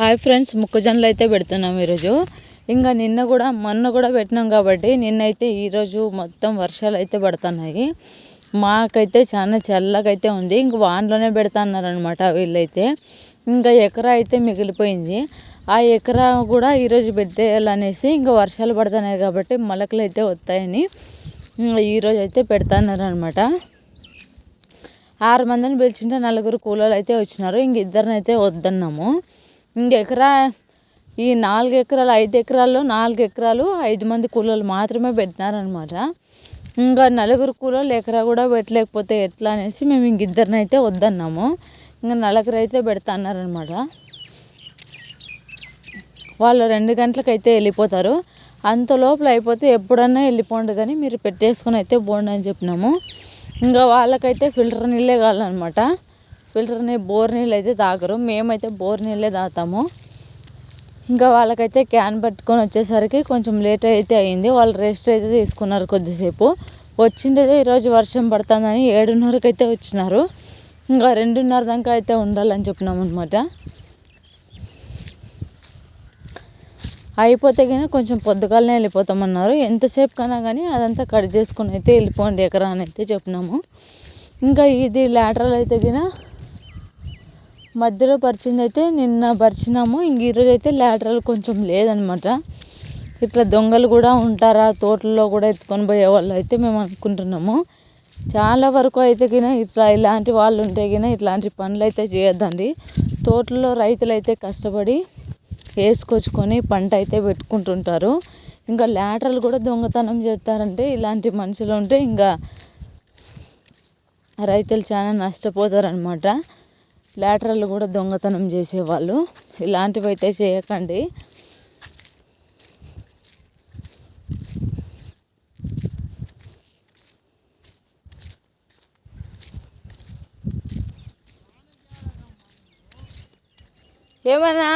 Hi friends మొక్కజొన్నలు అయితే పెడుతున్నాం ఈరోజు. ఇంకా నిన్న కూడా మొన్న కూడా పెట్టినాం కాబట్టి నిన్నైతే ఈరోజు మొత్తం వర్షాలు అయితే పడుతున్నాయి. మాకైతే చాలా చల్లగా అయితే ఉంది. ఇంక వానలోనే పెడతాన్నారనమాట వీళ్ళైతే. ఇంకా ఎకరా అయితే మిగిలిపోయింది. ఆ ఎకరా కూడా ఈరోజు పెట్టేయాలనేసి ఇంకా వర్షాలు పడుతున్నాయి కాబట్టి మొలకలు అయితే వస్తాయని ఈరోజు అయితే పెడతాన్నారనమాట ఆరు మందిని పిలిచింటే నలుగురు కూలర్లు అయితే వచ్చినారు. ఇంక ఇద్దరినైతే వద్దన్నాము. ఎకరా ఈ నాలుగు ఎకరాలు ఐదు ఎకరాల్లో నాలుగు ఎకరాలు ఐదు మంది కూలోళ్ళు మాత్రమే పెట్టినారనమాట ఇంకా నలుగురు కూలోళ్ళు ఎకరా కూడా పెట్టలేకపోతే ఎట్లా అనేసి మేము ఇంక ఇద్దరిని అయితే వద్దన్నాము. ఇంకా నలుగురు అయితే పెడతాన్నారనమాట వాళ్ళు రెండు గంటలకు అయితే వెళ్ళిపోతారు. అంత లోపల అయిపోతే ఎప్పుడన్నా వెళ్ళిపోండి కానీ మీరు పెట్టేసుకొని అయితే పోండి అని చెప్పినాము. ఇంకా వాళ్ళకైతే ఫిల్టర్ నీళ్ళే కావాలన్నమాట. ఫిల్టర్ నీళ్ళు బోర్ నీళ్ళు అయితే తాగరు. మేమైతే బోర్ నీళ్ళే తాగుతాము ఇంకా వాళ్ళకైతే క్యాన్ పట్టుకొని వచ్చేసరికి కొంచెం లేట్ అయితే అయింది. వాళ్ళు రెస్ట్ అయితే తీసుకున్నారు కొద్దిసేపు. వచ్చిండేది ఈరోజు వర్షం పడుతుందని ఏడున్నరకు అయితే వచ్చినారు. ఇంకా రెండున్నర దాకా అయితే ఉండాలని చెప్పినాం అనమాట అయిపోతే కానీ కొంచెం పొద్దుగాలనే వెళ్ళిపోతామన్నారు. ఎంతసేపు కన్నా కానీ అదంతా కట్ చేసుకుని అయితే వెళ్ళిపోండి ఎకరా అని అయితే చెప్పినాము. ఇంకా ఇది లాటరల్ అయితే కానీ మధ్యలో పరిచింది అయితే నిన్న పరిచినాము. ఇంక ఈరోజు అయితే లాటరల్ కొంచెం లేదనమాట. ఇట్లా దొంగలు కూడా ఉంటారా? తోటల్లో కూడా ఎత్తుకొని పోయే వాళ్ళు అయితే మేము అనుకుంటున్నాము. చాలా వరకు అయితే గిన ఇట్లా ఇలాంటి వాళ్ళు ఉంటే గిన ఇట్లాంటి పనులు అయితే చేయొద్దండి. తోటలో రైతులు అయితే కష్టపడి వేసుకొచ్చుకొని పంట అయితే పెట్టుకుంటుంటారు. ఇంకా లాటరల్ కూడా దొంగతనం చేస్తారంటే ఇలాంటి మనుషులు ఉంటే ఇంకా రైతులు చాలా నష్టపోతారనమాట. లాటరల్ కూడా దొంగతనం చేసేవాళ్ళు. ఇలాంటివి అయితే చేయకండి. ఏమన్నా?